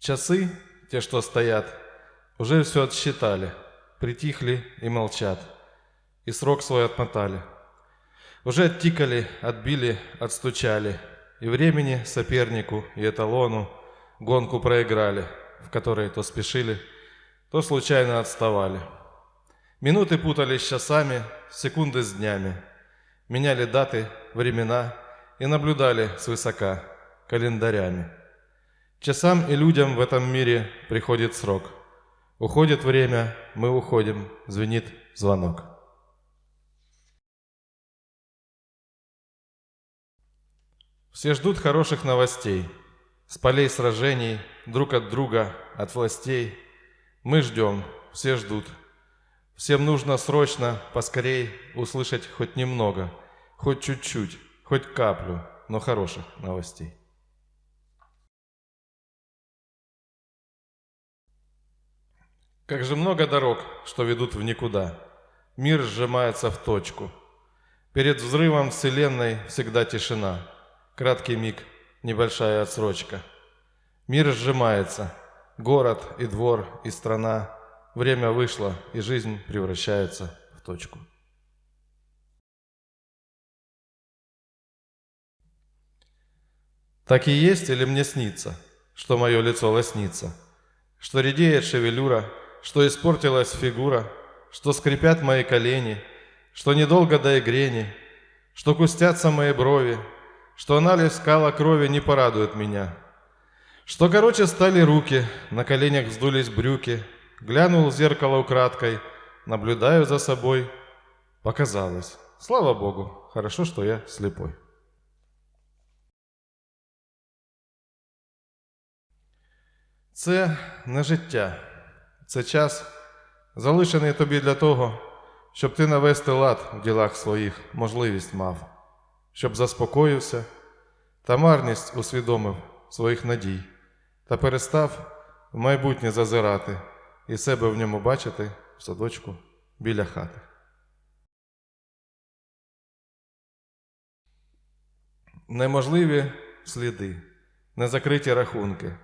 Часы, те, что стоят, уже все отсчитали, притихли и молчат, и срок свой отмотали. Уже оттикали, отбили, отстучали, и времени сопернику и эталону гонку проиграли, в которой то спешили, то случайно отставали. Минуты путались с часами, секунды с днями, меняли даты, времена и наблюдали свысока календарями. Часам и людям в этом мире приходит срок. Уходит время, мы уходим, звенит звонок. Все ждут хороших новостей, с полей сражений, друг от друга, от властей. Мы ждем, все ждут. Всем нужно срочно, поскорей услышать хоть немного, хоть чуть-чуть, хоть каплю, но хороших новостей. Как же много дорог, что ведут в никуда. Мир сжимается в точку. Перед взрывом Вселенной всегда тишина. Краткий миг, небольшая отсрочка. Мир сжимается. Город и двор и страна. Время вышло, и жизнь превращается в точку. Так и есть или мне снится, что мое лицо лоснится, что редеет шевелюра, что испортилась фигура, что скрипят мои колени, что недолго до игрени, что кустятся мои брови, что анализ скала крови не порадует меня, что короче стали руки, на коленях вздулись брюки, глянул в зеркало украдкой, наблюдаю за собой, показалось. Слава Богу, хорошо, что я слепой. Це не життя, це час, залишений тобі для того, щоб ти навести лад в ділах своїх можливість мав, щоб заспокоївся та марність усвідомив своїх надій та перестав в майбутнє зазирати і себе в ньому бачити в садочку біля хати. Неможливі сліди, незакриті рахунки,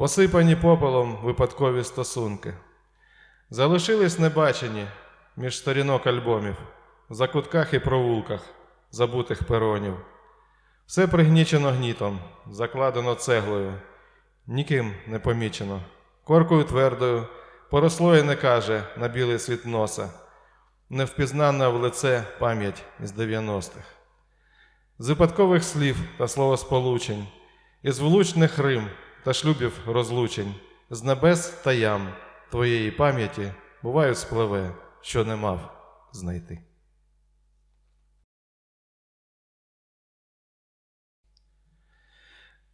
посипані попелом випадкові стосунки. Залишились небачені між сторінок альбомів, в закутках і провулках забутих перонів. Все пригнічено гнітом, закладено цеглою, ніким не помічено, коркою твердою, поросло і не каже на білий світ носа, невпізнана в лице пам'ять із 90-х. З випадкових слів та словосполучень, із влучних рим та шлюбів розлучень, з небес та ям твоєї пам'яті бувають спливе, що не мав знайти.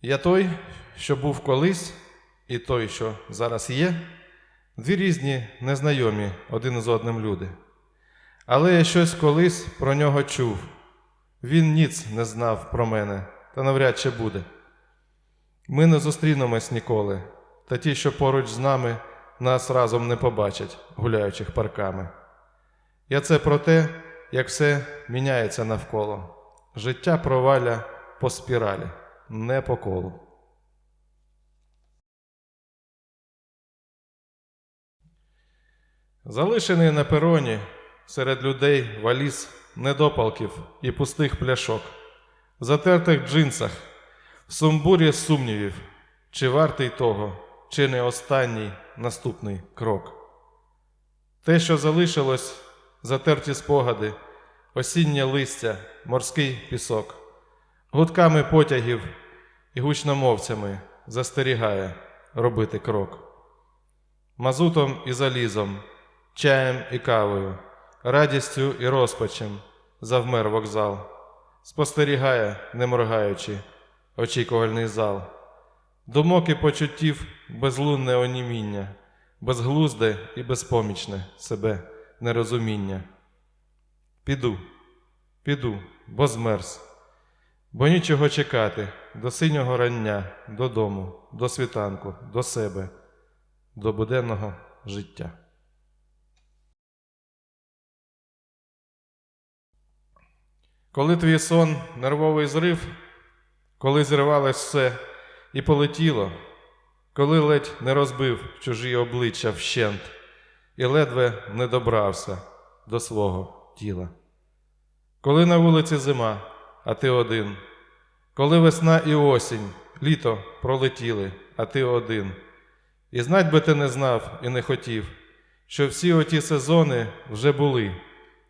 Я той, що був колись, і той, що зараз є, дві різні незнайомі один з одним люди. Але я щось колись про нього чув. Він ніц не знав про мене, та навряд чи буде. Ми не зустрінемось ніколи, та ті, що поруч з нами, нас разом не побачать, гуляючих парками. Я це про те, як все міняється навколо. Життя проваля по спіралі, не по колу. Залишений на пероні серед людей валіз недопалків і пустих пляшок, затертих джинсах, сумбурі сумнівів, чи вартий того, чи не останній наступний крок. Те, що залишилось, затерті спогади, осіннє листя, морський пісок, гудками потягів і гучномовцями застерігає робити крок. Мазутом і залізом, чаєм і кавою, радістю і розпачем завмер вокзал, спостерігає, не моргаючи, очікувальний зал, думок і почуттів безлунне оніміння, безглузде і безпомічне себе нерозуміння. Піду, піду, бо змерз, бо нічого чекати до синього рання, додому, до світанку, до себе, до буденного життя. Коли твій сон нервовий зрив, коли зривалось все і полетіло, коли ледь не розбив чужі обличчя вщент і ледве не добрався до свого тіла. Коли на вулиці зима, а ти один, коли весна і осінь, літо пролетіли, а ти один. І знать би ти не знав і не хотів, що всі оті сезони вже були,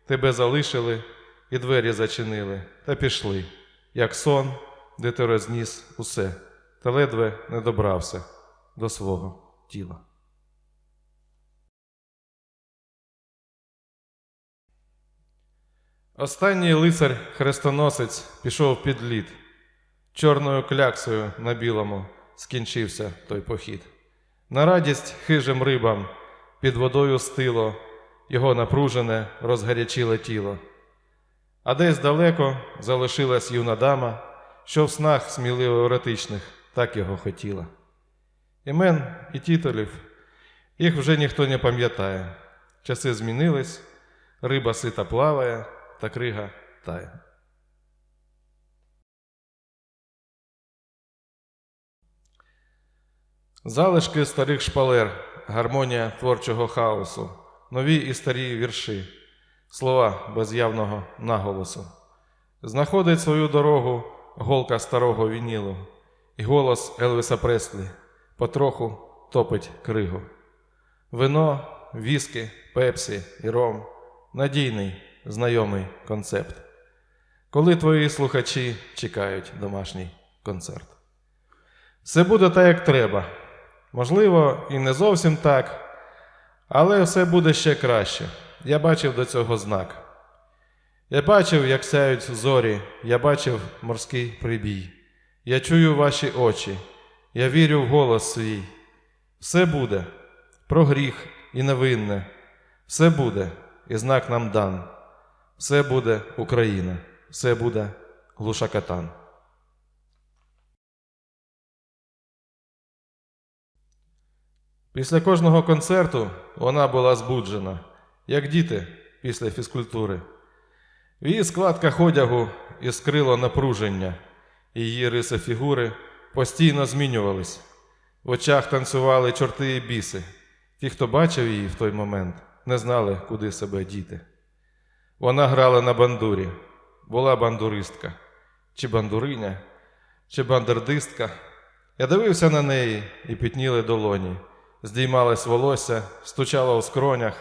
тебе залишили і двері зачинили, та пішли, як сон, де ти розніс усе, та ледве не добрався до свого тіла. Останній лицар хрестоносець пішов під лід. Чорною кляксою на білому скінчився той похід. На радість хижим рибам під водою стило, його напружене, розгарячіле тіло. А десь далеко залишилась юна дама, що в снах сміливо еротичних так його хотіла. Імен і титулів їх вже ніхто не пам'ятає. Часи змінились, риба сита плаває, та крига тає. Залишки старих шпалер, гармонія творчого хаосу, нові і старі вірші, слова без явного наголосу. Знаходить свою дорогу голка старого вінілу, і голос Елвіса Преслі потроху топить кригу. Вино, віскі, пепсі і ром надійний, знайомий концепт. Коли твої слухачі чекають домашній концерт. Все буде так, як треба. Можливо, і не зовсім так, але все буде ще краще. Я бачив до цього знак. Я бачив, як сяють зорі, я бачив морський прибій. Я чую ваші очі, я вірю в голос свій. Все буде про гріх і невинне. Все буде, і знак нам дан. Все буде Україна, все буде глушакатан. Після кожного концерту вона була збуджена, як діти після фізкультури. В її складках одягу іскрило напруження, її риси фігури постійно змінювались. В очах танцювали чорти і біси. Ті, хто бачив її в той момент, не знали, куди себе діти. Вона грала на бандурі, була бандуристка, чи бандуриня, чи бандердистка. Я дивився на неї і пітніли долоні, здіймалось волосся, стучало у скронях,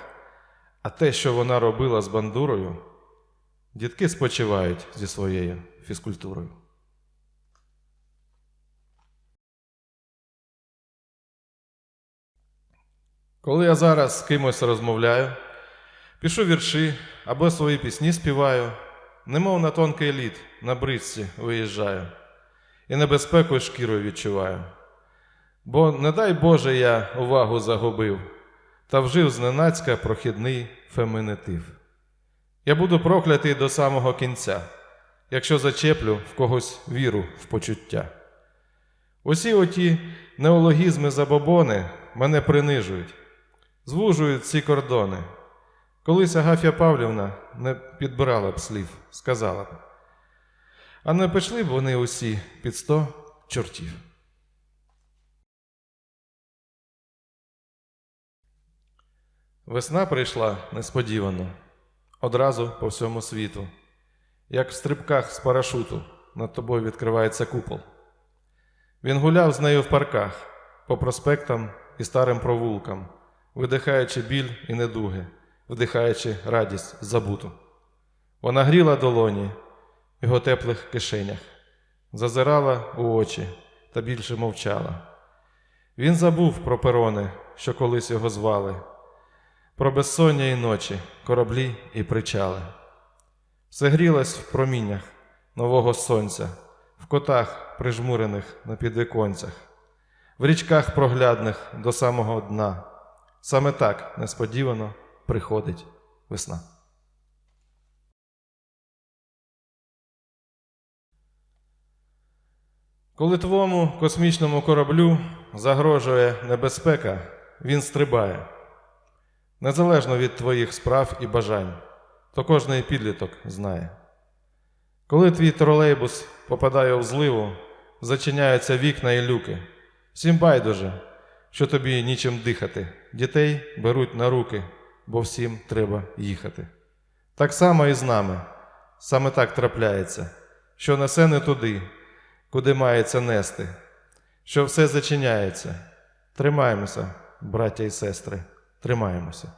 а те, що вона робила з бандурою, дітки спочивають зі своєю фізкультурою. Коли я зараз з кимось розмовляю, пишу вірші або свої пісні співаю, немов на тонкий лід на бричці виїжджаю, і небезпеку шкірою відчуваю. Бо, не дай Боже, я увагу загубив та вжив зненацька прохідний фемінитив. Я буду проклятий до самого кінця, якщо зачеплю в когось віру в почуття. Усі оті неологізми забобони мене принижують, звужують ці кордони. Колись Агаф'я Павлівна не підбирала б слів, сказала б. А не пішли б вони усі під сто чортів. Весна прийшла несподівано, одразу по всьому світу. Як в стрибках з парашуту над тобою відкривається купол. Він гуляв з нею в парках, по проспектам і старим провулкам, видихаючи біль і недуги, вдихаючи радість забуту. Вона гріла долоні в його теплих кишенях, зазирала у очі та більше мовчала. Він забув про перони, що колись його звали, про безсоння і ночі, кораблі і причали. Все грілось в проміннях нового сонця, в котах, прижмурених на підвіконцях, в річках проглядних до самого дна. Саме так несподівано приходить весна. Коли твому космічному кораблю загрожує небезпека, він стрибає. Незалежно від твоїх справ і бажань, то кожний підліток знає. Коли твій тролейбус попадає в зливу, зачиняються вікна і люки. Всім байдуже, що тобі нічим дихати. Дітей беруть на руки, бо всім треба їхати. Так само і з нами. Саме так трапляється, що несе не туди, куди мається нести, що все зачиняється. Тримаємося, браття і сестри, тримаємося.